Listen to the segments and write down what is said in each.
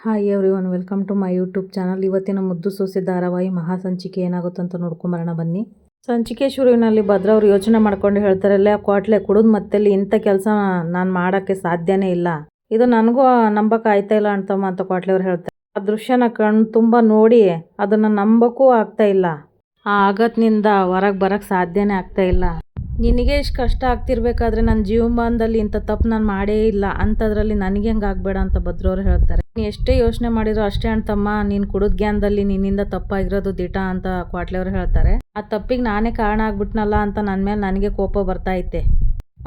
Hi everyone welcome to my YouTube channel ಇವತ್ತಿನ ಮುದ್ದು ಸೊಸೆ ಧಾರಾವಾಹಿ ಮಹಾಸಂಚಿಕೆ ಏನಾಗುತ್ತೆ ಅಂತ ನೋಡ್ಕೊಂಬರೋಣ ಬನ್ನಿ. ಸಂಚಿಕೆ ಶುರುವಿನಲ್ಲಿ ಭದ್ರ ಅವ್ರು ಯೋಚನೆ ಮಾಡ್ಕೊಂಡು ಹೇಳ್ತಾರೆ ಅಲ್ಲೇ ಕ್ವಾಟ್ಲೆ ಕುಡಿದು ಮತ್ತೆಲ್ಲಿ ಇಂಥ ಕೆಲಸ ನಾನು ಮಾಡೋಕ್ಕೆ ಸಾಧ್ಯನೇ ಇಲ್ಲ. ಇದು ನನಗೂ ನಂಬಕ್ಕೆ ಆಯ್ತಾ ಇಲ್ಲ ಅಂತಮ್ಮ ಅಂತ ಕ್ವಾಟ್ಲೆ ಅವ್ರು ಹೇಳ್ತಾರೆ. ಆ ದೃಶ್ಯನ ಕಣ್ ತುಂಬ ನೋಡಿ ಅದನ್ನು ನಂಬಕ್ಕೂ ಆಗ್ತಾ ಇಲ್ಲ. ಆ ಆಗತ್ನಿಂದ ಹೊರಗೆ ಬರೋಕ್ಕೆ ಸಾಧ್ಯನೇ ಆಗ್ತಾ ಇಲ್ಲ. ನಿನಗೆ ಇಷ್ಟು ಕಷ್ಟ ಆಗ್ತಿರ್ಬೇಕಾದ್ರೆ ನನ್ನ ಜೀವಮಾನದಲ್ಲಿ ಇಂಥ ತಪ್ಪು ನಾನು ಮಾಡೇ ಇಲ್ಲ. ಅಂಥದ್ರಲ್ಲಿ ನನಗೆ ಹೆಂಗೆ ಆಗಬೇಡ ಅಂತ ಭದ್ರವ್ರು ಹೇಳ್ತಾರೆ. ನೀ ಎಷ್ಟೇ ಯೋಚನೆ ಮಾಡಿದ್ರು ಅಷ್ಟೇ ಅಣ್ತಮ್ಮ ನೀನು ಕುಡಿದ ಜ್ಞಾನದಲ್ಲಿ ನಿನ್ನಿಂದ ತಪ್ಪಾಗಿರೋದು ದಿಟ ಅಂತ ಕ್ವಾಟ್ಲೆಯವರು ಹೇಳ್ತಾರೆ. ಆ ತಪ್ಪಿಗೆ ನಾನೇ ಕಾರಣ ಆಗ್ಬಿಟ್ನಲ್ಲ ಅಂತ ನನ್ನ ಮೇಲೆ ನನಗೆ ಕೋಪ ಬರ್ತಾ ಐತೆ.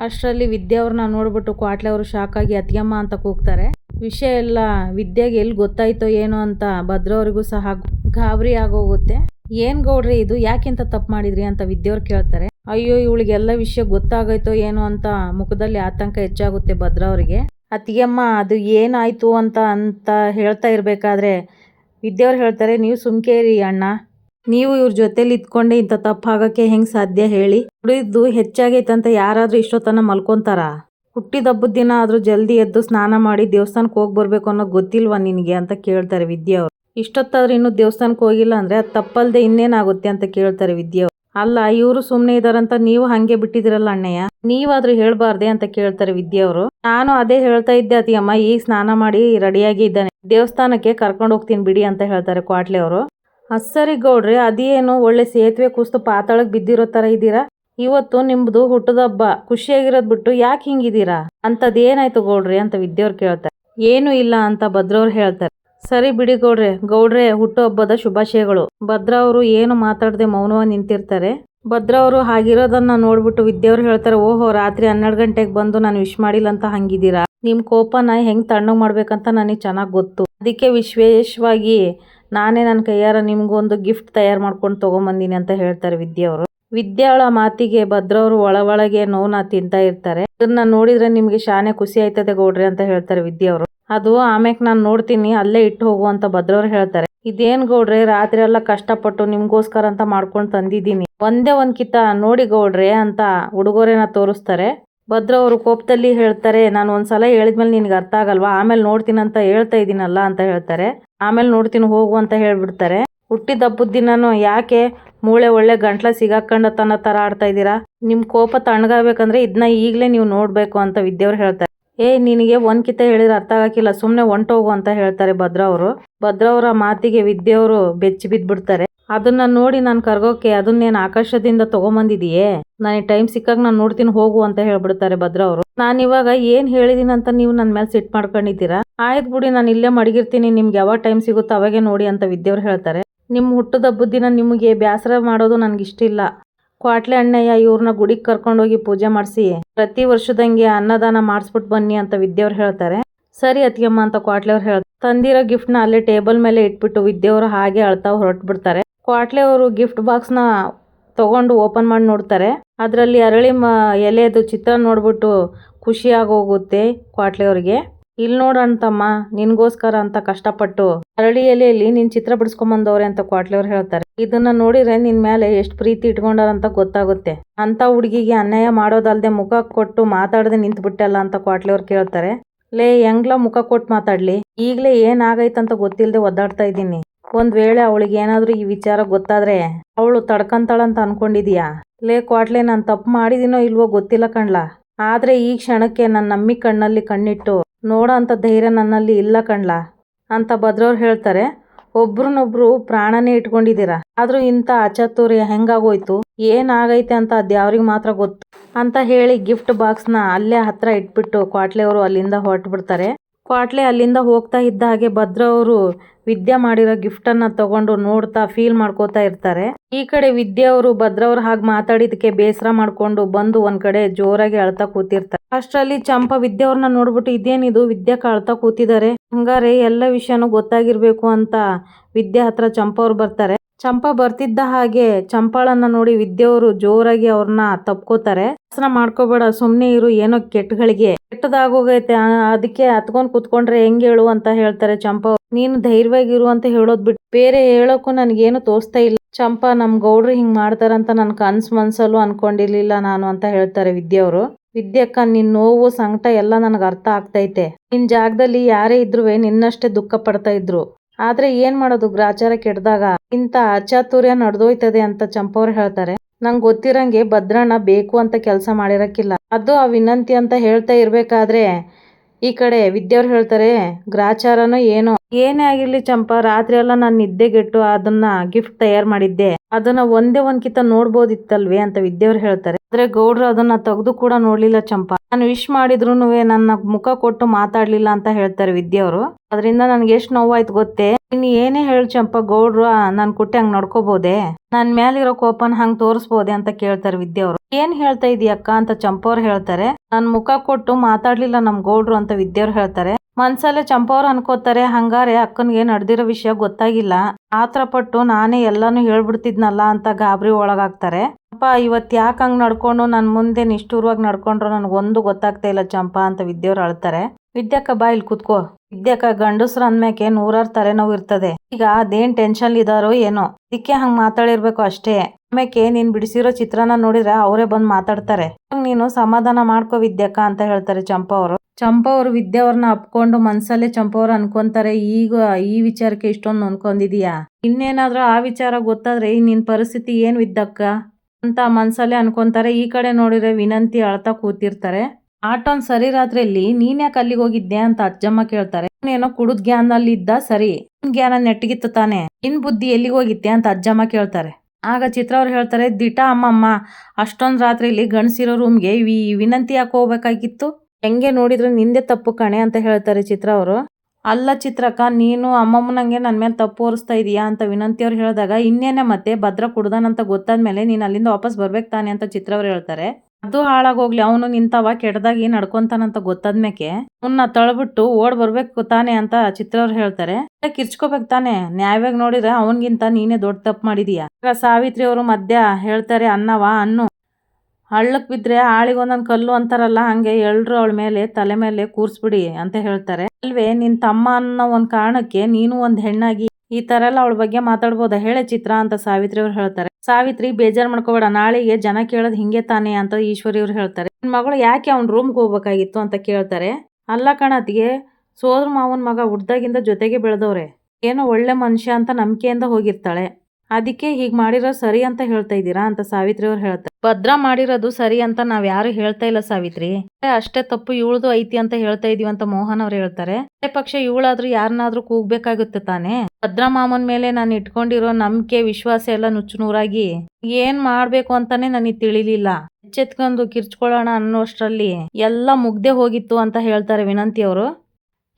ಅಷ್ಟರಲ್ಲಿ ವಿದ್ಯೆ ಅವ್ರನ್ನ ನೋಡ್ಬಿಟ್ಟು ಕ್ವಾಟ್ಲೆ ಅವರು ಶಾಕ್ ಆಗಿ ಅತಿಯಮ್ಮ ಅಂತ ಕೂಗ್ತಾರೆ. ವಿಷಯ ಎಲ್ಲ ವಿದ್ಯೆಗೆ ಎಲ್ಲಿ ಗೊತ್ತಾಯ್ತೋ ಏನೋ ಅಂತ ಭದ್ರವರಿಗೂ ಸಹ ಗಾಬರಿ ಆಗೋಗುತ್ತೆ. ಏನ್ ಗೌಡ್ರಿ ಇದು? ಯಾಕಿಂತ ತಪ್ಪು ಮಾಡಿದ್ರಿ ಅಂತ ವಿದ್ಯವ್ರು ಕೇಳ್ತಾರೆ. ಅಯ್ಯೋ, ಇವಳಿಗೆಲ್ಲ ವಿಷಯ ಗೊತ್ತಾಗೈತೋ ಏನೋ ಅಂತ ಮುಖದಲ್ಲಿ ಆತಂಕ ಹೆಚ್ಚಾಗುತ್ತೆ ಭದ್ರ ಅವರಿಗೆ ಅತ್ತಿಗೆಮ್ಮ ಅದು ಏನಾಯ್ತು ಅಂತ ಅಂತ ಹೇಳ್ತಾ ಇರಬೇಕಾದ್ರೆ ವಿದ್ಯವ್ರು ಹೇಳ್ತಾರೆ, ನೀವು ಸುಮ್ಕೇರಿ ಅಣ್ಣ. ನೀವು ಇವ್ರ ಜೊತೆಲಿ ಇದ್ಕೊಂಡೆ ಇಂಥ ತಪ್ಪಾಗೋಕ್ಕೆ ಹೆಂಗೆ ಸಾಧ್ಯ ಹೇಳಿ? ಕುಡಿದು ಹೆಚ್ಚಾಗೈತಂತ ಯಾರಾದರೂ ಇಷ್ಟೊತ್ತನ ಮಲ್ಕೊಂತಾರ? ಹುಟ್ಟಿದ ಹಬ್ಬದ ದಿನ ಆದರೂ ಜಲ್ದಿ ಎದ್ದು ಸ್ನಾನ ಮಾಡಿ ದೇವಸ್ಥಾನಕ್ಕೆ ಹೋಗಿ ಬರಬೇಕು ಅನ್ನೋ ಗೊತ್ತಿಲ್ವಾ ನಿನಗೆ? ಅಂತ ಕೇಳ್ತಾರೆ ವಿದ್ಯಾ ಅವರು ಇಷ್ಟೊತ್ತಾದ್ರೂ ಇನ್ನೂ ದೇವಸ್ಥಾನಕ್ಕೆ ಹೋಗಿಲ್ಲ ಅಂದರೆ ಅದು ತಪ್ಪಲ್ದೆ ಇನ್ನೇನಾಗುತ್ತೆ ಅಂತ ಕೇಳ್ತಾರೆ ವಿದ್ಯೆ ಅಲ್ಲ, ಇವರು ಸುಮ್ಮನೆ ಇದಾರಂತ ನೀವು ಹಂಗೆ ಬಿಟ್ಟಿದಿರಲ್ಲ ಅಣ್ಣಯ್ಯ. ನೀವಾದ್ರೂ ಹೇಳ್ಬಾರ್ದೆ ಅಂತ ಕೇಳ್ತಾರೆ ವಿದ್ಯೆ ಅವರು. ನಾನು ಅದೇ ಹೇಳ್ತಾ ಇದ್ದೆ, ಅತಿಯಮ್ಮ, ಈಗ ಸ್ನಾನ ಮಾಡಿ ರೆಡಿಯಾಗಿ ಇದ್ದಾನೆ. ದೇವಸ್ಥಾನಕ್ಕೆ ಕರ್ಕೊಂಡು ಹೋಗ್ತೀನಿ ಬಿಡಿ ಅಂತ ಹೇಳ್ತಾರೆ ಕ್ವಾಟ್ಲೆ ಅವರು. ಅಸ್ಸರಿ ಗೌಡ್ರಿ, ಅದೇನು ಒಳ್ಳೆ ಸೇತುವೆ ಕುಸ್ತು ಪಾತಾಳಕ್ಕೆ ಬಿದ್ದಿರೋ ತರ ಇದ್ದೀರಾ? ಇವತ್ತು ನಿಮ್ದು ಹುಟ್ಟದಬ್ಬ ಖುಷಿಯಾಗಿರೋದ್ ಬಿಟ್ಟು ಯಾಕೆ ಹಿಂಗಿದ್ದೀರಾ? ಏನಾಯ್ತು ಗೌಡ್ರಿ ಅಂತ ವಿದ್ಯವ್ರು ಕೇಳ್ತಾರೆ. ಏನು ಇಲ್ಲ ಅಂತ ಭದ್ರವ್ರು ಹೇಳ್ತಾರೆ. ಸರಿ ಬಿಡಿ ಗೌಡ್ರೆ ಗೌಡ್ರೆ, ಹುಟ್ಟುಹಬ್ಬದ ಶುಭಾಶಯಗಳು. ಭದ್ರ ಅವರು ಏನು ಮಾತಾಡದೆ ಮೌನವಾಗಿ ನಿಂತಿರ್ತಾರೆ? ಭದ್ರ ಅವರು ಹಾಗಿರೋದನ್ನ ನೋಡ್ಬಿಟ್ಟು ವಿದ್ಯಾವ್ರು ಹೇಳ್ತಾರೆ, ಓಹೋ, ರಾತ್ರಿ ಹನ್ನೆರಡು ಗಂಟೆಗೆ ಬಂದು ನಾನು ವಿಶ್ ಮಾಡಿಲ್ಲ ಅಂತ ಹಂಗಿದ್ದೀರಾ ನಿಮ್ಮ ಕೋಪನ ಹೆಂಗ್ ತಣ್ಣಗೆ ಮಾಡ್ಬೇಕಂತ ನನಗೆ ಚೆನ್ನಾಗಿ ಗೊತ್ತು. ಅದಕ್ಕೆ ವಿಶೇಷವಾಗಿ ನಾನೇ ನನ್ನ ಕೈಯಾರ ನಿಮ್ಗೊಂದು ಗಿಫ್ಟ್ ತಯಾರು ಮಾಡ್ಕೊಂಡು ತಗೊಂಬಂದಿನಿ ಅಂತ ಹೇಳ್ತಾರೆ ವಿದ್ಯೆಯವರು. ವಿದ್ಯಾಳ ಮಾತಿಗೆ ಭದ್ರವರು ಒಳ ಒಳಗೆ ನೋವನ್ನ ತಿಂತಾ ಇರ್ತಾರೆ. ಇದನ್ನ ನೋಡಿದ್ರೆ ನಿಮ್ಗೆ ಶಾನೆ ಖುಷಿ ಆಯ್ತದೆ ಗೌಡ್ರಿ ಅಂತ ಹೇಳ್ತಾರೆ ವಿದ್ಯೆಯವರು. ಅದು ಆಮ್ಯಾಕ್ ನಾನು ನೋಡ್ತೀನಿ, ಅಲ್ಲೇ ಇಟ್ಟು ಹೋಗು ಅಂತ ಭದ್ರವ್ರು ಹೇಳ್ತಾರೆ. ಇದೇನ್ ಗೌಡ್ರೆ, ರಾತ್ರಿ ಎಲ್ಲ ಕಷ್ಟಪಟ್ಟು ನಿಮ್ಗೋಸ್ಕರ ಅಂತ ಮಾಡ್ಕೊಂಡು ತಂದಿದ್ದೀನಿ. ಒಂದೇ ಒಂದ್ ಕಿತ್ತ ನೋಡಿ ಗೌಡ್ರೆ ಅಂತ ಉಡುಗೊರೆನ ತೋರಿಸ್ತಾರೆ. ಭದ್ರ ಅವರು ಕೋಪದಲ್ಲಿ ಹೇಳ್ತಾರೆ, ನಾನು ಒಂದ್ಸಲ ಹೇಳಿದ್ಮೇಲೆ ನಿನ್ಗೆ ಅರ್ಥ ಆಗಲ್ವಾ? ಆಮೇಲೆ ನೋಡ್ತೀನಿ ಅಂತ ಹೇಳ್ತಾ ಇದ್ದೀನಲ್ಲ ಅಂತ ಹೇಳ್ತಾರೆ. ಆಮೇಲೆ ನೋಡ್ತೀನಿ, ಹೋಗು ಅಂತ ಹೇಳ್ಬಿಡ್ತಾರೆ. ಹುಟ್ಟಿದ ಹಬ್ಬದ ದಿನನು ಯಾಕೆ ಮೂಳೆ ಒಳ್ಳೆ ಗಂಟ್ಲ ಸಿಗಾಕೊಂಡ ತನ್ನ ತರ ಆಡ್ತಾ ಇದ್ದೀರಾ ನಿಮ್ ಕೋಪ ತಣ್ಣಗಾಗಬೇಕಂದ್ರೆ ಇದನ್ನ ಈಗಲೇ ನೀವು ನೋಡ್ಬೇಕು ಅಂತ ವಿದ್ಯವ್ರು ಹೇಳ್ತಾರೆ. ಏ, ನಿನಗೆ ಒಂದ್ ಕಿತ ಹೇಳಿದ್ರೆ ಅರ್ಥ ಆಗಕ್ಕಿಲ್ಲ. ಸುಮ್ನೆ ಹೊಂಟೋಗು ಅಂತ ಹೇಳ್ತಾರೆ ಭದ್ರ ಅವರು. ಭದ್ರ ಅವರ ಮಾತಿಗೆ ವಿದ್ಯೆಯವರು ಬೆಚ್ಚಿ ಬಿದ್ದ್ಬಿಡ್ತಾರೆ ಅದನ್ನ ನೋಡಿ ನಾನು ಕರ್ಗೋಕೆ ಅದನ್ನೇನು ಆಕಾಶದಿಂದ ತಗೊಂಬಂದಿದೀಯೇ? ನನಗೆ ಟೈಮ್ ಸಿಕ್ಕಾಗ ನಾನು ನೋಡ್ತೀನಿ, ಹೋಗು ಅಂತ ಹೇಳ್ಬಿಡ್ತಾರೆ ಭದ್ರ ಅವರು. ನಾನು ಇವಾಗ ಏನ್ ಹೇಳಿದೀನಿ ಅಂತ ನೀವು ನನ್ನ ಮೇಲೆ ಸಿಟ್ ಮಾಡ್ಕೊಂಡಿದ್ದೀರಾ? ಆಯ್ತು ಬಿಡಿ, ನಾನು ಇಲ್ಲೇ ಮಡಗಿರ್ತೀನಿ. ನಿಮ್ಗೆ ಯಾವಾಗ ಟೈಮ್ ಸಿಗುತ್ತೋ ಅವಾಗೆ ನೋಡಿ ಅಂತ ವಿದ್ಯೆಯವ್ರು ಹೇಳ್ತಾರೆ. ನಿಮ್ಮ ಹುಟ್ಟದ ಹಬ್ಬದ ದಿನ ನಿಮಗೆ ಬೇಸರ ಮಾಡೋದು ನನ್ಗೆ ಇಷ್ಟಿಲ್ಲ ಕ್ವಾಟ್ಲೆ ಅಣ್ಣಯ್ಯ ಇವ್ರನ್ನ ಗುಡಿಗೆ ಕರ್ಕೊಂಡೋಗಿ ಪೂಜೆ ಮಾಡಿಸಿ. ಪ್ರತಿ ವರ್ಷದಂಗೆ ಅನ್ನದಾನ ಮಾಡಿಸ್ಬಿಟ್ಟು ಬನ್ನಿ ಅಂತ ವಿದ್ಯವ್ರು ಹೇಳ್ತಾರೆ. ಸರಿ ಅತ್ತಿಗೆಮ್ಮ ಅಂತ ಕ್ವಾಟ್ಲೆಯವ್ರು ಹೇಳ್ತಾರೆ ತಂದಿರೋ ಗಿಫ್ಟ್ನ ಅಲ್ಲೇ ಟೇಬಲ್ ಮೇಲೆ ಇಟ್ಬಿಟ್ಟು ವಿದ್ಯೆಯವರು ಹಾಗೆ ಅಳ್ತಾ ಹೊರಟು ಬಿಡ್ತಾರೆ ಕ್ವಾಟ್ಲೆ ಅವರು ಗಿಫ್ಟ್ ಬಾಕ್ಸ್ನ ತಗೊಂಡು ಓಪನ್ ಮಾಡಿ ನೋಡ್ತಾರೆ. ಅದರಲ್ಲಿ ಅರಳಿ ಮ, ಎಲೆದು ಚಿತ್ರ ನೋಡ್ಬಿಟ್ಟು ಖುಷಿಯಾಗಿ ಹೋಗುತ್ತೆ ಕ್ವಾಟ್ಲೆ ಅವ್ರಿಗೆ ನೋಡೋಣ ತಮ್ಮ ನಿನ್ಗೋಸ್ಕರ ಅಂತ ಕಷ್ಟಪಟ್ಟು ಅರಳಿ ಎಲೆಯಲ್ಲಿ ನಿನ್ ಚಿತ್ರ ಬಿಡಿಸ್ಕೊಂಬಂದವ್ರೆ ಅಂತ ಕ್ವಾಟ್ಲಿಯವ್ರು ಹೇಳ್ತಾರೆ. ಇದನ್ನ ನೋಡಿದ್ರೆ ನಿನ್ ಮೇಲೆ ಎಷ್ಟು ಪ್ರೀತಿ ಇಟ್ಕೊಂಡಾರ ಅಂತ ಗೊತ್ತಾಗುತ್ತೆ. ಅಂತ ಹುಡುಗಿಗೆ ಅನ್ಯಾಯ ಮಾಡೋದಲ್ದೆ ಮುಖ ಕೊಟ್ಟು ಮಾತಾಡದೆ ನಿಂತು ಬಿಟ್ಟಲ್ಲ ಅಂತ ಕ್ವಾಟ್ಲಿಯವ್ರು ಕೇಳ್ತಾರೆ. ಲೇ, ಹೆಂಗ್ಲ ಮುಖ ಕೊಟ್ಟು ಮಾತಾಡ್ಲಿ? ಈಗ್ಲೇ ಏನಾಗೈತಂತ ಗೊತ್ತಿಲ್ಲದೆ ಒದ್ದಾಡ್ತಾ ಇದ್ದೀನಿ. ಒಂದ್ ವೇಳೆ ಅವಳಿಗೆ ಏನಾದ್ರೂ ಈ ವಿಚಾರ ಗೊತ್ತಾದ್ರೆ ಅವಳು ತಡ್ಕಂತಾಳಂತ ಅನ್ಕೊಂಡಿದೀಯಾ? ಲೇ ಕ್ವಾಟ್ಲೆ, ನಾನು ತಪ್ಪು ಮಾಡಿದಿನೋ ಇಲ್ವೋ ಗೊತ್ತಿಲ್ಲ ಕಣ್ಲಾ. ಆದ್ರೆ ಈ ಕ್ಷಣಕ್ಕೆ ನನ್ನ ನಮ್ಮಿ ಕಣ್ಣಲ್ಲಿ ಕಣ್ಣಿಟ್ಟು ನೋಡೋ ಅಂಥ ಧೈರ್ಯ ನನ್ನಲ್ಲಿ ಇಲ್ಲ ಕಣ್ಲಾ. ಅಂತ ಭದ್ರವ್ರು ಹೇಳ್ತಾರೆ. ಒಬ್ರನ್ನೊಬ್ರು ಪ್ರಾಣನೇ ಇಟ್ಕೊಂಡಿದ್ದೀರಾ? ಆದರೂ ಇಂಥ ಅಚಾತುರ್ಯ ಹೆಂಗಾಗೋಯ್ತು? ಏನಾಗೈತೆ ಅಂತ ಅದ್ಯಾವ್ರಿಗೆ ಮಾತ್ರ ಗೊತ್ತು. ಅಂತ ಹೇಳಿ ಗಿಫ್ಟ್ ಬಾಕ್ಸ್ನ ಅಲ್ಲೇ ಹತ್ರ ಇಟ್ಬಿಟ್ಟು ಕ್ವಾಟ್ಲೆ ಅವರು ಅಲ್ಲಿಂದ ಹೊರಟು ಬಿಡ್ತಾರೆ ಕ್ವಾಟ್ಲೆ ಅಲ್ಲಿಂದ ಹೋಗ್ತಾ ಇದ್ದ ಹಾಗೆ ಭದ್ರ ಅವರು ವಿದ್ಯಾ ಮಾಡಿರೋ ಗಿಫ್ಟ್ ಅನ್ನ ತಗೊಂಡು ನೋಡ್ತಾ ಫೀಲ್ ಮಾಡ್ಕೋತಾ ಇರ್ತಾರೆ. ಈ ಕಡೆ ವಿದ್ಯಾ ಅವರು ಭದ್ರವ್ರ ಹಾಗೆ ಮಾತಾಡಿದಕ್ಕೆ ಬೇಸರ ಮಾಡ್ಕೊಂಡು ಬಂದು ಒಂದ್ ಕಡೆ ಜೋರಾಗಿ ಅಳ್ತಾ ಕೂತಿರ್ತಾರೆ. ಅಷ್ಟರಲ್ಲಿ ಚಂಪಾ ವಿದ್ಯಾವ್ರನ್ನ ನೋಡ್ಬಿಟ್ಟು ಇದೇನಿದು ವಿದ್ಯೆ ಕಾಳ್ತಾ ಕೂತಿದ್ದಾರೆ ಹಂಗಾರೆ ಎಲ್ಲ ವಿಷಯನೂ ಗೊತ್ತಾಗಿರ್ಬೇಕು ಅಂತ ವಿದ್ಯೆ ಹತ್ರ ಚಂಪಾ ಅವ್ರು ಬರ್ತಾರೆ. ಚಂಪಾ ಬರ್ತಿದ್ದ ಹಾಗೆ ಚಂಪಾಳನ್ನ ನೋಡಿ ವಿದ್ಯೆಯವರು ಜೋರಾಗಿ ಅವ್ರನ್ನ ತಪ್ಕೋತಾರೆ. ಹೆಸರ ಮಾಡ್ಕೋಬೇಡ, ಸುಮ್ನೆ ಇರು, ಏನೋ ಕೆಟ್ಟಗಳಿಗೆ. ಕೆಟ್ಟದಾಗೋಗೈತೆ ಅದಕ್ಕೆ ಹತ್ಕೊಂಡ್ ಕುತ್ಕೊಂಡ್ರೆ ಹೆಂಗ್ ಹೇಳು ಅಂತ ಹೇಳ್ತಾರೆ ಚಂಪಾ ನೀನು ಧೈರ್ಯವಾಗಿರು ಅಂತ ಹೇಳೋದ್ ಬಿಟ್ಟು ಬೇರೆ ಹೇಳೋಕು ನನ್ಗೇನು ತೋರಿಸ್ತಾ ಇಲ್ಲ. ಚಂಪಾ ನಮ್ ಗೌಡ್ರು ಹಿಂಗ್ ಮಾಡ್ತಾರಂತ ನನ್ ಕನ್ಸ್ ಮನ್ಸಲ್ಲೂ ಅನ್ಕೊಂಡಿರ್ಲಿಲ್ಲ ನಾನು ಅಂತ ಹೇಳ್ತಾರೆ ವಿದ್ಯೆಯವರು. ವಿದ್ಯಕ್ಕ, ನಿನ್ ನೋವು ಸಂಕಟ ಎಲ್ಲ ನನಗೆ ಅರ್ಥ ಆಗ್ತೈತೆ. ನಿನ್ ಜಾಗದಲ್ಲಿ ಯಾರೇ ಇದ್ರು ನಿನ್ನಷ್ಟೇ ದುಃಖ ಪಡ್ತಾ ಇದ್ರು. ಆದ್ರೆ ಏನ್ ಮಾಡೋದು ಗ್ರಾಚಾರ ಕೆಡ್ದಾಗ? ಇಂಥ ಅಚಾತುರ್ಯ ನಡೆದೋಯ್ತದೆ ಅಂತ ಚಂಪವ್ರು ಹೇಳ್ತಾರೆ. ನಂಗೆ ಗೊತ್ತಿರಂಗೆ ಭದ್ರಣ್ಣ ಬೇಕು ಅಂತ ಕೆಲಸ ಮಾಡಿರಕ್ಕಿಲ್ಲ. ಅದು ಆ ವಿನಂತಿ ಅಂತ ಹೇಳ್ತಾ ಇರ್ಬೇಕಾದ್ರೆ, ಈ ಕಡೆ ವಿದ್ಯವ್ರು ಹೇಳ್ತಾರೆ, ಗ್ರಾಚಾರನೋ ಏನೋ ಏನೇ ಆಗಿರ್ಲಿ ಚಂಪಾ, ರಾತ್ರಿ ಎಲ್ಲ ನಾನು ನಿದ್ದೆಗೆಟ್ಟು ಅದನ್ನ ಗಿಫ್ಟ್ ತಯಾರು ಮಾಡಿದ್ದೆ. ಅದನ್ನ ಒಂದೇ ಒಂದ್ ಕಿತ್ತ ನೋಡ್ಬೋದಿತ್ತಲ್ವೇ ಅಂತ ವಿದ್ಯವ್ರು ಹೇಳ್ತಾರೆ. ಆದ್ರೆ ಗೌಡ್ರು ಅದನ್ನ ತೆಗೆದು ಕೂಡ ನೋಡ್ಲಿಲ್ಲ ಚಂಪಾ. ನಾನು ವಿಶ್ ಮಾಡಿದ್ರು ನನ್ನ ಮುಖ ಕೊಟ್ಟು ಮಾತಾಡ್ಲಿಲ್ಲ ಅಂತ ಹೇಳ್ತಾರೆ ವಿದ್ಯವ್ರು ಅದರಿಂದ ನನ್ಗೆ ಎಷ್ಟ್ ನೋವಾಯ್ತು ಗೊತ್ತೇ? ಇನ್ ಏನೇ ಹೇಳ ಚಂಪಾ, ಗೌಡ್ರು ನನ್ ಕೊಟ್ಟೆ ಹಂಗ್ ನಡ್ಕೋಬೋದೆ? ನನ್ ಮ್ಯಾಲಿರೋ ಕೋಪನ್ ಹಂಗ್ ತೋರಿಸ್ಬೋದೆ ಅಂತ ಕೇಳ್ತಾರೆ ವಿದ್ಯವ್ರು ಏನ್ ಹೇಳ್ತಾ ಇದೀಯಕ್ಕ ಅಂತ ಚಂಪಾ ಚಂಪವ್ರು ಹೇಳ್ತಾರೆ. ನನ್ ಮುಖ ಕೊಟ್ಟು ಮಾತಾಡ್ಲಿಲ್ಲ ನಮ್ ಗೌಡ್ರು ಅಂತ ವಿದ್ಯವ್ರು ಹೇಳ್ತಾರೆ. ಮನ್ಸಲ್ಲೇ ಚಂಪವ್ರು ಅನ್ಕೋತಾರೆ, ಹಂಗಾರೆ ಅಕ್ಕನ್ಗೆ ನಡೆದಿರೋ ವಿಷಯ ಗೊತ್ತಾಗಿಲ್ಲ. ಆತರ ಪಟ್ಟು ನಾನೇ ಎಲ್ಲಾನು ಹೇಳ್ಬಿಡ್ತಿದ್ನಲ್ಲ ಅಂತ ಗಾಬರಿ ಒಳಗಾಗ್ತಾರೆ. ಅಪ್ಪ ಇವತ್ ಯಾಕೆ ಹಂಗ್ ನಡ್ಕೊಂಡು ನನ್ ಮುಂದೆ ನಿಷ್ಠೂರವಾಗಿ ನಡ್ಕೊಂಡ್ರು ನನಗೊಂದು ಗೊತ್ತಾಗ್ತಾ ಇಲ್ಲ ಚಂಪಾ ಅಂತ ವಿದ್ಯವ್ರು ಅಳ್ತಾರೆ. ವಿದ್ಯೆಕ ಬಾ ಇಲ್ಲಿ ಕುತ್ಕೋ. ವಿದ್ಯಕ್ಕ ಗಂಡಸ್ರ ಅಂದ್ಮೇಕೆ ನೂರಾರು ತಲೆನೋವು ಇರ್ತದೆ. ಈಗ ಅದೇನ್ ಟೆನ್ಷನ್ ಇದಾರೋ ಏನೋ. ಇದಕ್ಕೆ ಹಂಗ್ ಮಾತಾಡಿರ್ಬೇಕು ಅಷ್ಟೇ. ಆಮ್ಯಾಕೆ ನೀನ್ ಬಿಡಿಸಿರೋ ಚಿತ್ರನ ನೋಡಿದ್ರೆ ಅವರೇ ಬಂದ್ ಮಾತಾಡ್ತಾರೆ. ನೀನು ಸಮಾಧಾನ ಮಾಡ್ಕೋ ವಿದ್ಯಕ್ಕ ಅಂತ ಹೇಳ್ತಾರೆ ಚಂಪಾ ಅವರು. ಚಂಪಾ ಅವರು ವಿದ್ಯಾವ್ರನ್ನ ಅಪ್ಕೊಂಡು ಮನ್ಸಲ್ಲೇ ಚಂಪಾ ಅವ್ರು ಅನ್ಕೊಂತಾರೆ, ಈಗ, ಈ ವಿಚಾರಕ್ಕೆ ಇಷ್ಟೊಂದು ಅನ್ಕೊಂಡಿದೀಯಾ ಇನ್ನೇನಾದ್ರೂ ಆ ವಿಚಾರ ಗೊತ್ತಾದ್ರೆ ನಿನ್ ಪರಿಸ್ಥಿತಿ ಏನ್ ವಿದ್ದಕ್ಕ ಅಂತ ಮನ್ಸಲ್ಲೇ ಅನ್ಕೊಂತಾರೆ. ಈ ಕಡೆ ನೋಡಿದ್ರೆ ವಿನಂತಿ ಅಳ್ತಾ ಕೂತಿರ್ತಾರೆ. ಆಟೋನ್ ಸರಿ ರಾತ್ರಿಯಲ್ಲಿ ನೀನ್ ಯಾಕೆ ಅಲ್ಲಿಗೆ ಹೋಗಿದ್ದೆ ಅಂತ ಅಜ್ಜಮ್ಮ ಕೇಳ್ತಾರೆ. ಏನೋ ಕುಡುದ್ ಜ್ಞಾನದಲ್ಲಿ ಇದ್ದ ಸರಿ. ನಿನ್ ಜ್ಞಾನ ನೆಟ್ಟಿಗಿತ್ತು ತಾನೆ. ನಿನ್ ಬುದ್ಧಿ ಎಲ್ಲಿಗೆ ಹೋಗಿದ್ದೆ ಅಂತ ಅಜ್ಜಮ್ಮ ಕೇಳ್ತಾರೆ. ಆಗ ಚಿತ್ರ ಅವ್ರು ಹೇಳ್ತಾರೆ, ದಿಟ ಅಮ್ಮಮ್ಮ, ಅಷ್ಟೊಂದು ರಾತ್ರಿಲಿ ಗಣಸಿರೋ ರೂಮ್ಗೆ ವಿ, ವಿನಂತಿ ಯಾಕೆ ಹೋಗ್ಬೇಕಾಗಿತ್ತು? ಹೆಂಗೆ ನೋಡಿದ್ರು ನಿಂದೆ ತಪ್ಪು ಕಣೆ ಅಂತ ಹೇಳ್ತಾರೆ ಚಿತ್ರ ಅವರು. ಅಲ್ಲ ಚಿತ್ರಕ್ಕ, ನೀನು ಅಮ್ಮಮ್ಮನಂಗೆ ನನ್ನ ಮೇಲೆ ತಪ್ಪು ಓರಿಸ್ತಾ ಇದೀಯಾ ಅಂತ ವಿನಂತಿ ಅವ್ರು ಹೇಳಿದಾಗ, ಇನ್ನೇನೆ ಮತ್ತೆ ಭದ್ರ ಕುಡ್ದಾನಂತ ಗೊತ್ತಾದ್ಮೇಲೆ ನೀನು ಅಲ್ಲಿಂದ ವಾಪಸ್ ಬರ್ಬೇಕು ತಾನೆ ಅಂತ ಚಿತ್ರ ಅವ್ರು ಹೇಳ್ತಾರೆ. ಅದು ಹಾಳಾಗೋಗ್ಲಿ ಅವನು ನಿಂತವ ಕೆಟ್ಟದಾಗಿ ನಡ್ಕೊಂತಾನಂತ ಗೊತ್ತಾದ್ಮೇಕೆ ಅವನ್ನ ತಳ್ಬಿಟ್ಟು ಓಡ್ ಬರ್ಬೇಕು ತಾನೆ ಅಂತ ಚಿತ್ರವ್ರು ಹೇಳ್ತಾರೆ. ಕಿರ್ಚ್ಕೋಬೇಕು ತಾನೆ, ನ್ಯಾಯವಾಗಿ ನೋಡಿದ್ರೆ ಅವನ್ಗಿಂತ ನೀನೇ ದೊಡ್ಡ ತಪ್ಪು ಮಾಡಿದೀಯಾ? ಈಗ ಸಾವಿತ್ರಿ ಅವರು ಮಧ್ಯ ಹೇಳ್ತಾರೆ, ಅನ್ನವ, ಅನ್ನು. ಹಳ್ಳಕ್ ಬಿದ್ರೆ ಆಳಿಗೊಂದೊಂದು ಕಲ್ಲು ಅಂತಾರಲ್ಲ, ಹಂಗೆ ಎಲ್ರು ಅವಳ ಮೇಲೆ, ತಲೆ ಮೇಲೆ ಕೂರ್ಸ್ಬಿಡಿ ಅಂತ ಹೇಳ್ತಾರೆ. ಅಲ್ವೇ, ನಿನ್ ತಮ್ಮ ಅನ್ನೋ ಒಂದ್ ಕಾರಣಕ್ಕೆ ನೀನು ಒಂದ್ ಹೆಣ್ಣಾಗಿ ಈ ತರ ಎಲ್ಲ ಅವಳ ಬಗ್ಗೆ ಮಾತಾಡ್ಬೋದಾ? ಹೇಳೆ ಚಿತ್ರ ಅಂತ ಸಾವಿತ್ರಿ ಅವ್ರು ಹೇಳ್ತಾರೆ. ಸಾವಿತ್ರಿ, ಬೇಜಾರ್ ಮಾಡ್ಕೋಬೇಡ, ನಾಳೆಗೆ ಜನ ಕೇಳೋದು ಹಿಂಗೆ ತಾನೆ ಅಂತ ಈಶ್ವರಿ ಅವ್ರು ಹೇಳ್ತಾರೆ. ನಿನ್ ಮಗಳು ಯಾಕೆ ಅವ್ನ ರೂಮ್ಗೆ ಹೋಗ್ಬೇಕಾಗಿತ್ತು ಅಂತ ಕೇಳ್ತಾರೆ. ಅಲ್ಲ ಕಣತಿಗೆ ಸೋದ್ರ ಮಾವನ್ ಮಗ ಹುಡ್ದಾಗಿಂದ ಜೊತೆಗೆ ಬೆಳೆದವ್ರೆ. ಏನೋ ಒಳ್ಳೆ ಮನುಷ್ಯ ಅಂತ ನಂಬಿಕೆಯಿಂದ ಹೋಗಿರ್ತಾಳೆ. ಅದಕ್ಕೆ ಹೀಗೆ ಮಾಡಿರೋ ಸರಿ ಅಂತ ಹೇಳ್ತಾ ಇದ್ದೀರಾ ಅಂತ ಸಾವಿತ್ರಿ ಅವ್ರು ಹೇಳ್ತಾರೆ. ಭದ್ರ ಮಾಡಿರೋದು ಸರಿ ಅಂತ ನಾವ್ ಯಾರು ಹೇಳ್ತಾ ಇಲ್ಲ ಸಾವಿತ್ರಿ. ಅಷ್ಟೇ ತಪ್ಪು, ಇವಳದು ಐತಿ ಅಂತ ಹೇಳ್ತಾ ಇದೀವಿ ಅಂತ ಮೋಹನ್ ಅವ್ರು ಹೇಳ್ತಾರೆ. ಅದೇ ಪಕ್ಷ ಇವಳಾದ್ರೂ ಯಾರನ್ನಾದ್ರೂ ಕೂಗ್ಬೇಕಾಗುತ್ತೆ ತಾನೆ? ಭದ್ರ ಮಾಮನ್ ಮೇಲೆ ನಾನು ಇಟ್ಕೊಂಡಿರೋ ನಂಬಿಕೆ, ವಿಶ್ವಾಸ ಎಲ್ಲ ನುಚ್ಚು ನೂರಾಗಿ ಏನ್ ಮಾಡ್ಬೇಕು ಅಂತಾನೆ ನನಗೆ ತಿಳಿಲಿಲ್ಲ. ಎಚ್ಚೆತ್ಕೊಂಡು ಕಿರ್ಚ್ಕೊಳ್ಳೋಣ ಅನ್ನೋಷ್ಟ್ರಲ್ಲಿ ಎಲ್ಲ ಮುಗ್ದೆ ಹೋಗಿತ್ತು ಅಂತ ಹೇಳ್ತಾರೆ ವಿನಂತಿ ಅವರು.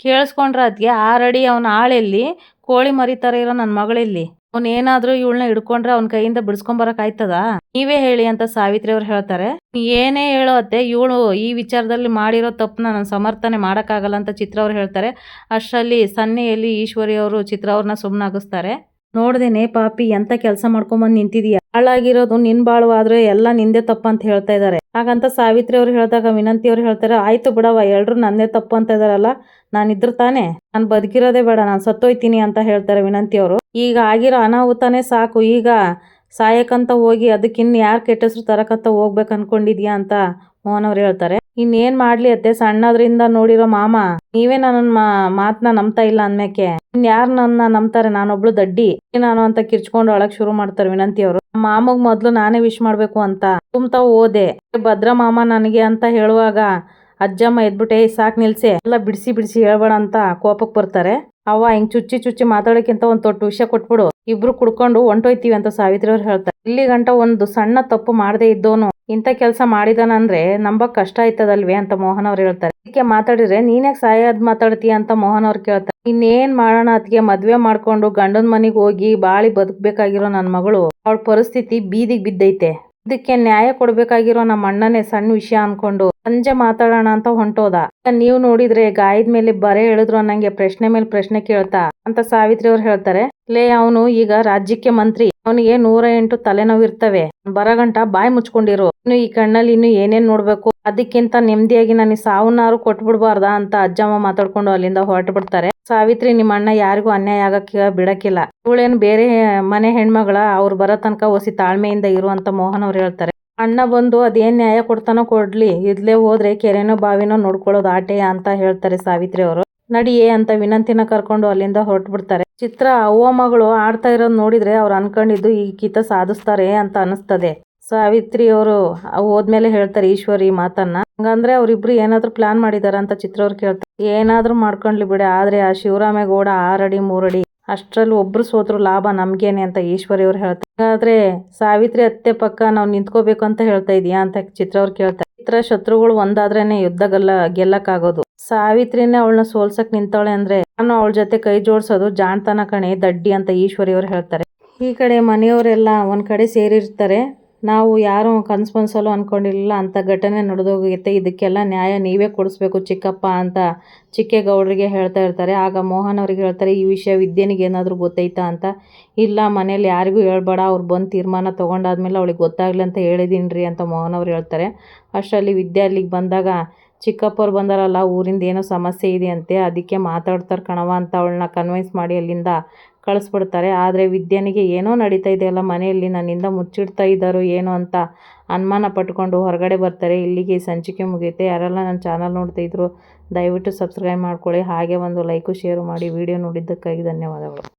ಕೇಳಿಸ್ಕೊಂಡ್ರ ಅದ್ಗೆ ಆರಡಿ ಅವನ ಆಳೆಲ್ಲಿ ಕೋಳಿ ಮರಿ ಇರೋ ನನ್ನ ಮಗಳೆಲ್ಲಿ. ಅವ್ನ್ ಏನಾದ್ರೂ ಇವಳನ್ನ ಹಿಡ್ಕೊಂಡ್ರೆ ಅವನ ಕೈಯಿಂದ ಬಿಡಿಸ್ಕೊಂಬರಕ್ ಆಯ್ತದ? ನೀವೇ ಹೇಳಿ ಅಂತ ಸಾವಿತ್ರಿ ಅವ್ರು ಹೇಳ್ತಾರೆ. ಏನೇ ಹೇಳೋ ಅತ್ತೆ, ಇವಳು ಈ ವಿಚಾರದಲ್ಲಿ ಮಾಡಿರೋ ತಪ್ಪನ್ನ ನಾನು ಸಮರ್ಥನೆ ಮಾಡಕ್ಕಾಗಲ್ಲ ಅಂತ ಚಿತ್ರ ಅವ್ರು ಹೇಳ್ತಾರೆ. ಅಷ್ಟರಲ್ಲಿ ಸನ್ನೆಯಲ್ಲಿ ಈಶ್ವರಿ ಅವರು ಚಿತ್ರ ಅವ್ರನ್ನ ಸುಮ್ಮನಾಗಿಸ್ತಾರೆ ನೋಡ್ದೇನೆ ಪಾಪಿ, ಎಂತ ಕೆಲಸ ಮಾಡ್ಕೊಂಬಂದ್ ನಿಂತಿದೀಯ? ಹಾಳಾಗಿರೋದು ನಿನ್ ಬಾಳು ಆದ್ರೆ ಎಲ್ಲ ನಿಂದೆ ತಪ್ಪು ಅಂತ ಹೇಳ್ತಾ ಇದಾರೆ. ಹಾಗಂತ ಸಾವಿತ್ರಿ ಅವ್ರು ಹೇಳಿದಾಗ ವಿನಂತಿ ಅವ್ರು ಹೇಳ್ತಾರೆ, ಆಯ್ತು ಬಿಡವ ಎಲ್ರು ನಂದೇ ತಪ್ಪು ಅಂತ ಇದಾರಲ್ಲ ಇದ್ರು ತಾನೆ? ನಾನು ಬದುಕಿರೋದೇ ಬೇಡ, ನಾನು ಸತ್ತೋಯ್ತೀನಿ ಅಂತ ಹೇಳ್ತಾರೆ ವಿನಂತಿ ಅವರು. ಈಗ ಆಗಿರೋ ಅನಾಹುತನೇ ಸಾಕು, ಈಗ ಸಾಯಕಂತ ಹೋಗಿ ಅದಕ್ಕಿನ್ ಯಾರು ಕೆಟ್ಟ ಹೆಸರು ತರಕಂತ ಹೋಗ್ಬೇಕು ಅನ್ಕೊಂಡಿದ್ಯಾ ಅಂತ ಮೋಹನ್ ಅವ್ರು ಹೇಳ್ತಾರೆ. ಇನ್ನೇನ್ ಮಾಡ್ಲಿ ಅತ್ತೆ, ಸಣ್ಣದ್ರಿಂದ ನೋಡಿರೋ ಮಾಮ. ನೀವೇ ನನ್ನ ಮಾತನ್ನ ನಂಬ್ತಾ ಇಲ್ಲ ಅಂದ್ಮೇಕೆ ಇನ್ ಯಾರು ನನ್ನ ನಂಬ್ತಾರೆ? ನಾನೊಬ್ಳು ದಡ್ಡಿ. ನಾನು ಅಂತ ಕಿರ್ಚ್ಕೊಂಡು ಅಳಕ್ ಶುರು ಮಾಡ್ತಾರೆ ವಿನಂತಿ ಅವರು. ಮಾಮಗ್ ಮೊದ್ಲು ನಾನೇ ವಿಶ್ ಮಾಡ್ಬೇಕು ಅಂತ. ತುಂಬ್ತಾ ಓದೆ. ಭದ್ರ ಮಾಮ ನನಗೆ ಅಂತ ಹೇಳುವಾಗ ಅಜ್ಜಮ್ಮ ಎದ್ಬಿಟ್ಟೆ ಸಾಕ್ ನಿಲ್ಸೆ. ಎಲ್ಲ ಬಿಡಿಸಿ ಬಿಡಿಸಿ ಹೇಳ್ಬೇಡ ಅಂತ ಕೋಪಕ್ ಬರ್ತಾರೆ. ಅವ್ವ, ಹಿಂಗ್ ಚುಚ್ಚಿ ಚುಚ್ಚಿ ಮಾತಾಡೋಕ್ಕಿಂತ ಒಂದ್ ತೊಟ್ಟು ವಿಷಯ ಕೊಟ್ಬಿಡು. ಇಬ್ರು ಕುಡ್ಕೊಂಡು ಹೊಂಟೋಯ್ತೀವಿ ಅಂತ ಸಾವಿತ್ರಿ ಅವ್ರು ಹೇಳ್ತಾರೆ. ಇಲ್ಲಿ ಗಂಟ ಒಂದು ಸಣ್ಣ ತಪ್ಪು ಮಾಡದೇ ಇದ್ದೋನು. ಇಂಥ ಕೆಲಸ ಮಾಡಿದಾನಂದ್ರೆ ನಂಬಕ್ ಕಷ್ಟ ಆಯ್ತದಲ್ವೇ ಅಂತ ಮೋಹನ್ ಅವ್ರು ಹೇಳ್ತಾರೆ. ಇದಕ್ಕೆ ಮಾತಾಡಿದ್ರೆ ನೀನ್ಯಾಕೆ ಸಾಯದ್ ಮಾತಾಡ್ತೀಯ? ಅಂತ ಮೋಹನ್ ಅವ್ರು ಕೇಳ್ತಾರೆ. ಇನ್ನೇನ್ ಮಾಡೋಣ? ಅದಕ್ಕೆ ಮದ್ವೆ ಮಾಡ್ಕೊಂಡು ಗಂಡನ ಮನೆಗೆ ಹೋಗಿ ಬಾಳಿ ಬದುಕ್ಬೇಕಾಗಿರೋ ನನ್ ಮಗಳು, ಅವಳ ಪರಿಸ್ಥಿತಿ ಬೀದಿಗೆ ಬಿದ್ದೈತೆ. ಇದಕ್ಕೆ ನ್ಯಾಯ ಕೊಡ್ಬೇಕಾಗಿರೋ ನಮ್ಮ ಅಣ್ಣನೇ ಸಣ್ಣ ವಿಷಯ ಅನ್ಕೊಂಡು ಸಂಜೆ ಮಾತಾಡೋಣ ಅಂತ ಹೊಂಟೋದ. ನೀವ್ ನೋಡಿದ್ರೆ ಗಾಯದ ಮೇಲೆ ಬರೆ ಹೇಳಿದ್ರು ಅನ್ನಂಗೆ ಪ್ರಶ್ನೆ ಮೇಲೆ ಪ್ರಶ್ನೆ ಕೇಳ್ತಾ ಅಂತ ಸಾವಿತ್ರಿ ಅವ್ರು ಹೇಳ್ತಾರೆ. ಲೇ, ಅವನು ಈಗ ರಾಜ್ಯಕ್ಕೆ ಮಂತ್ರಿ. ಅವನಿಗೆ ನೂರ ಎಂಟು ತಲೆನೋವು ಇರ್ತವೆ. ಬರಗಂಟ ಬಾಯಿ ಮುಚ್ಕೊಂಡಿರು. ಇನ್ನು ಈ ಕಣ್ಣಲ್ಲಿ ಇನ್ನು ಏನೇನ್ ನೋಡ್ಬೇಕು? ಅದಕ್ಕಿಂತ ನೆಮ್ಮದಿಯಾಗಿ ನನಗೆ ಸಾವನ್ನಾರು ಕೊಟ್ಬಿಡ್ಬಾರ್ದ ಅಂತ ಅಜ್ಜಮ್ಮ ಮಾತಾಡ್ಕೊಂಡು ಅಲ್ಲಿಂದ ಹೊರಟು ಬಿಡ್ತಾರೆ. ಸಾವಿತ್ರಿ, ನಿಮ್ಮ ಅಣ್ಣ ಯಾರಿಗೂ ಅನ್ಯಾಯ ಆಗಕ್ಕೆ ಬಿಡಕ್ಕಿಲ್ಲ. ಇವಳೇನು ಬೇರೆ ಮನೆ ಹೆಣ್ಮಗಳ, ಅವ್ರು ಬರೋ ತನಕ ಒಸಿ ತಾಳ್ಮೆಯಿಂದ ಇರುವಂತ ಮೋಹನ್ ಅವ್ರು ಹೇಳ್ತಾರೆ. ಅಣ್ಣ ಬಂದು ಅದೇನ್ ನ್ಯಾಯ ಕೊಡ್ತಾನೋ ಕೊಡ್ಲಿ. ಇದ್ಲೇ ಹೋದ್ರೆ ಕೆರೆನೋ ಬಾವಿನೋ ನೋಡ್ಕೊಳ್ಳೋದು ಆಟೆಯ ಅಂತ ಹೇಳ್ತಾರೆ ಸಾವಿತ್ರಿ ಅವರು. ನಡಿಯೇ ಅಂತ ವಿನಂತಿನ ಕರ್ಕೊಂಡು ಅಲ್ಲಿಂದ ಹೊರಟು ಬಿಡ್ತಾರೆ ಚಿತ್ರ ಮಗಳು ಆಡ್ತಾ ಇರೋದು ನೋಡಿದ್ರೆ ಅವ್ರು ಅನ್ಕೊಂಡಿದ್ದು ಈ ಕಿತ ಸಾಧಿಸ್ತಾರೆ ಅಂತ ಅನಿಸ್ತದೆ ಸಾವಿತ್ರಿ ಅವರು ಹೋದ್ಮೇಲೆ ಹೇಳ್ತಾರೆ ಈಶ್ವರಿ ಮಾತನ್ನ. ಹಂಗಂದ್ರೆ ಅವರಿಬ್ರು ಏನಾದ್ರು ಪ್ಲಾನ್ ಮಾಡಿದಾರ ಅಂತ ಚಿತ್ರ ಅವ್ರು ಕೇಳ್ತಾರೆ. ಏನಾದ್ರೂ ಮಾಡ್ಕೊಂಡ್ಲಿ ಬಿಡಿ, ಆದ್ರೆ ಆ ಶಿವರಾಮೇಗೌಡ ಆರಡಿ, ಮೂರಡಿ, ಅಷ್ಟ್ರಲ್ಲಿ ಒಬ್ರು ಸೋತ್ರು ಲಾಭ ನಮ್ಗೇನೆ ಅಂತ ಈಶ್ವರಿ ಅವ್ರು ಹೇಳ್ತಾರೆ. ಹಾಗಾದ್ರೆ ಸಾವಿತ್ರಿ ಅತ್ತೆ ಪಕ್ಕ ನಾವು ನಿಂತ್ಕೋಬೇಕು ಅಂತ ಹೇಳ್ತಾ ಇದೀಯಾ ಅಂತ ಚಿತ್ರ ಅವ್ರು ಕೇಳ್ತಾರೆ. ಚಿತ್ರ, ಶತ್ರುಗಳು ಒಂದಾದ್ರೇನೆ ಯುದ್ಧ ಗಲ್ಲ ಗೆಲ್ಲಕ್ಕಾಗೋದು. ಸಾವಿತ್ರಿನೇ ಅವಳನ್ನ ಸೋಲ್ಸಕ್ ನಿಂತವಳೆ ಅಂದ್ರೆ ನಾನು ಅವಳ ಜೊತೆ ಕೈ ಜೋಡಿಸೋದು ಜಾಣ್ತನ ಕಣೆ, ದಡ್ಡಿ ಅಂತ ಈಶ್ವರಿ ಅವ್ರು ಹೇಳ್ತಾರೆ. ಈ ಕಡೆ ಮನೆಯವರೆಲ್ಲ ಒಂದ್ ಕಡೆ ಸೇರಿರ್ತಾರೆ. ನಾವು ಯಾರು ಕನ್ಸು ಮನ್ಸಲ್ಲೂ ಅನ್ಕೊಂಡಿಲ್ಲ ಅಂತ ಘಟನೆ ನಡೆದೋಗೈತೆ. ಇದಕ್ಕೆಲ್ಲ ನ್ಯಾಯ ನೀವೇ ಕೊಡಿಸ್ಬೇಕು ಚಿಕ್ಕಪ್ಪ ಅಂತ ಚಿಕ್ಕೇಗೌಡರಿಗೆ ಹೇಳ್ತಾ ಇರ್ತಾರೆ. ಆಗ ಮೋಹನ್ ಅವ್ರಿಗೆ ಹೇಳ್ತಾರೆ, ಈ ವಿಷಯ ವಿದ್ಯೆನಿಗೆ ಏನಾದರೂ ಗೊತ್ತೈತಾ ಅಂತ. ಇಲ್ಲ, ಮನೇಲಿ ಯಾರಿಗೂ ಹೇಳ್ಬೇಡ, ಅವ್ರು ಬಂದು ತೀರ್ಮಾನ ತೊಗೊಂಡಾದ್ಮೇಲೆ ಅವಳಿಗೆ ಗೊತ್ತಾಗ್ಲಿ ಅಂತ ಹೇಳಿದೀನಿ ರೀ ಅಂತ ಮೋಹನ್ ಅವ್ರು ಹೇಳ್ತಾರೆ. ಅಷ್ಟರಲ್ಲಿ ವಿದ್ಯೆ ಅಲ್ಲಿಗೆ ಬಂದಾಗ ಚಿಕ್ಕಪ್ಪವ್ರು ಬಂದಾರಲ್ಲ, ಊರಿಂದ ಏನೋ ಸಮಸ್ಯೆ ಇದೆ ಅಂತೆ, ಅದಕ್ಕೆ ಮಾತಾಡ್ತಾರೆ ಕಣವ ಅಂತ ಅವಳನ್ನ ಕನ್ವಿನ್ಸ್ ಮಾಡಿ ಅಲ್ಲಿಂದ ಕಳಿಸ್ಬಿಡ್ತಾರೆ. ಆದರೆ ವಿದ್ಯಾನಿಗೆ ಏನೋ ನಡೀತಾ ಇದೆಯಲ್ಲ ಮನೆಯಲ್ಲಿ ನನ್ನಿಂದ ಮುಚ್ಚಿಡ್ತಾ ಇದ್ದಾರೋ ಏನೋ ಅಂತ ಅನುಮಾನ ಪಟ್ಕೊಂಡು ಹೊರಗಡೆ ಬರ್ತಾರೆ. ಇಲ್ಲಿಗೆ ಸಂಚಿಕೆ ಮುಗಿಯುತ್ತೆ ಯಾರೆಲ್ಲ ನನ್ನ ಚಾನಲ್ ನೋಡ್ತಾ ಇದ್ರು, ದಯವಿಟ್ಟು ಸಬ್ಸ್ಕ್ರೈಬ್ ಮಾಡ್ಕೊಳ್ಳಿ. ಹಾಗೆ ಒಂದು ಲೈಕು ಶೇರು ಮಾಡಿ. ವಿಡಿಯೋ ನೋಡಿದ್ದಕ್ಕಾಗಿ ಧನ್ಯವಾದಗಳು.